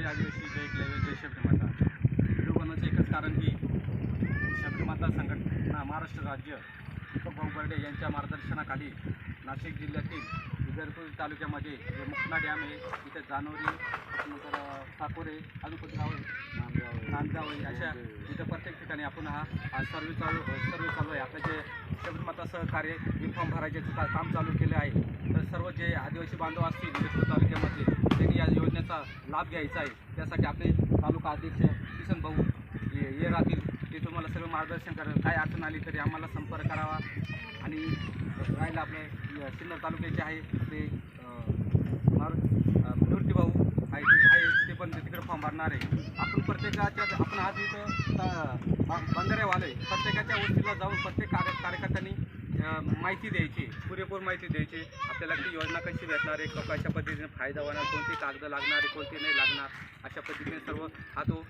जय आदिवासी जय क्लेवे जय शबरीमाता व्हिडिओ बनवायचं एकच कारण की शबरीमाता संघटना महाराष्ट्र राज्य दीपक भाऊ बर्डे यांच्या मार्गदर्शनाखाली नाशिक जिल्ह्यातील विदर्भ तालुक्यामध्ये जे मुखना डॅम आहे तिथे जानोरी नंतर ठाकोरे साकोरे अजून कोणती आहे? नांदगावळी अशा तिथं प्रत्येक ठिकाणी आपण हा सर्वे चालू सर्वे चालू आहे आपलं जे शबरीमाता सहकार्य फॉर्म भरायचे काम चालू केले आहे तर सर्व जे आदिवासी बांधव असतील विदर्भ तालुक्यामध्ये लाभ घ्यायचा आहे. त्यासाठी आपले तालुका अध्यक्ष किसन भाऊ ये ये राहतील. ते तुम्हाला सगळं मार्गदर्शन करेल. काय अडचण आली तरी आम्हाला संपर्क करावा. आणि राहिलं आपलं सिन्नर तालुक्याचे आहे ते अं, मार भाऊ आहे ते आहे ते पण तिकडे फॉर्म भरणार आहे. आपण प्रत्येकाच्या आपण आज इथं अं, प्रत्येकाच्या वस्तीला जाऊन प्रत्येक कागद माहिती द्यायची पुरेपूर माहिती द्यायची. आपल्याला ती योजना कशी भेटणार आहे क- कशा पद्धतीने फायदा होणार कोणती कागद लागणार आहे कोणती नाही लागणार अशा पद्धतीने सर्व हा तो